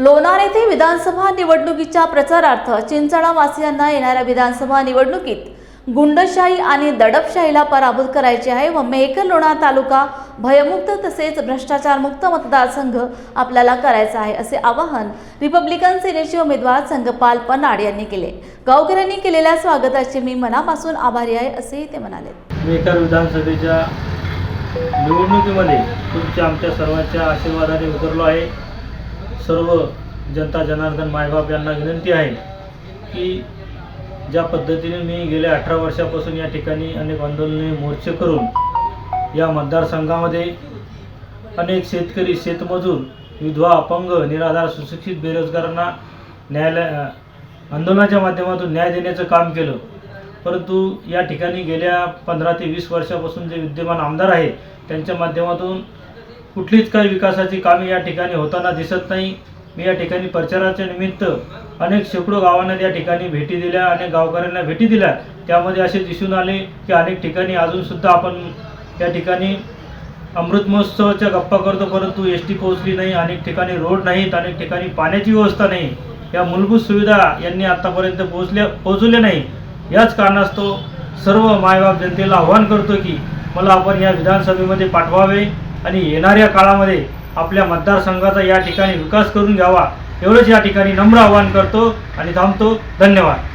लोणार येथे विधानसभा निवडणुकीच्या प्रचारार्थ चिंचणावासियांना येणाऱ्या विधानसभा निवडणुकीत गुंडशाही आणि दडपशाहीला पराभूत करायचे आहे. व मेहकर लोणार तालुका भयमुक्त तसेच भ्रष्टाचारमुक्त मतदारसंघ आपल्याला करायचा आहे असे आवाहन रिपब्लिकन सेनेचे उमेदवार संघपाल पनाड यांनी केले. गावकऱ्यांनी केलेल्या स्वागताचे मी मनापासून आभारी आहे असेही ते म्हणाले. मेहकर विधानसभेच्या निवडणुकीमध्ये तुमच्या आमच्या सर्वांच्या आशीर्वादाने उतरलो आहे. सर्व जनता जनार्दन मायबाप यांना विनंती आहे की ज्या पद्धतीने मी गेल्या अठरा वर्षापासून या ठिकाणी अनेक आंदोलने मोर्चे करून या मतदारसंघामध्ये अनेक शेतकरी शेतमजूर विधवा अपंग निराधार सुशिक्षित बेरोजगारांना न्यायालय आंदोलनाच्या माध्यमातून न्याय देण्याचं काम केलं. परंतु या ठिकाणी गेल्या पंधरा ते वीस वर्षापासून जे विद्यमान आमदार आहे त्यांच्या माध्यमातून कुठलीच काही विकासाची कामे या ठिकाणी होताना दिसत नाही. मी या ठिकाणी प्रचाराच्या निमित्त अनेक शेकडो गावांना त्या ठिकाणी भेटी दिल्या अनेक गावकऱ्यांना भेटी दिल्या. त्यामध्ये असे दिसून आले की अनेक ठिकाणी अजूनसुद्धा आपण या ठिकाणी अमृत महोत्सवाच्या गप्पा करतो परंतु एस टी पोहोचली नाही. अनेक ठिकाणी रोड नाहीत अनेक ठिकाणी पाण्याची व्यवस्था नाही. या मूलभूत सुविधा यांनी आत्तापर्यंत पोहोचल्या पोहोचवल्या नाही. याच कारणास्तव सर्व मायबाप जनतेला आव्हान करतो की मला आपण या विधानसभेमध्ये पाठवावे. आणि येणाऱ्या काळामध्ये आपल्या मतदारसंघाचा या ठिकाणी विकास करून घ्यावा एवढंच या ठिकाणी नम्र आवाहन करतो आणि थांबतो. धन्यवाद.